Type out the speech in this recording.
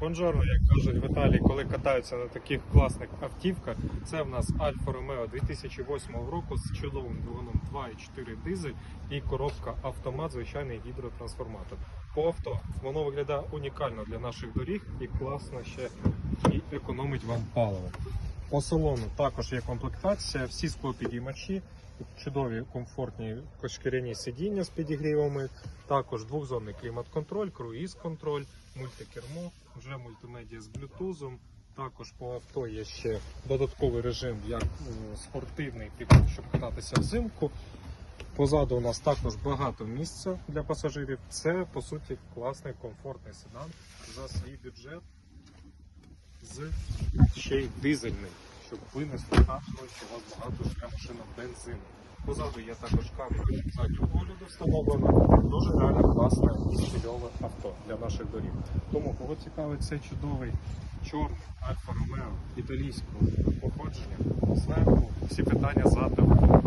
Бонжорно, як кажуть в Італії, коли катаються на таких класних автівках. Це в нас Альфа Ромео 2008 року з чудовим двигуном 2,4 дизель і коробка автомат, звичайний гідротрансформатор. По авто воно виглядає унікально для наших доріг і класно ще і економить вам паливо. По салону також є комплектація, всі склопідіймачі, чудові комфортні шкіряні сидіння з підігрівами, також двохзонний клімат-контроль, круїз-контроль, мультикермо, вже мультимедіа з блютузом. Також по авто є ще додатковий режим як е, спортивний, щоб кататися взимку. Позаду у нас також багато місця для пасажирів. Це по суті класний комфортний седан за свій бюджет з ще й дизельний, щоб винесли не що у вас багато машина бензину. Позаду є також камера заднього огляду встановлена. Дуже реально класне і стильове авто для наших доріг. Тому кого цікавить цей чудовий чорний Альфа Ромео італійського походження, зверху всі питання задавайте.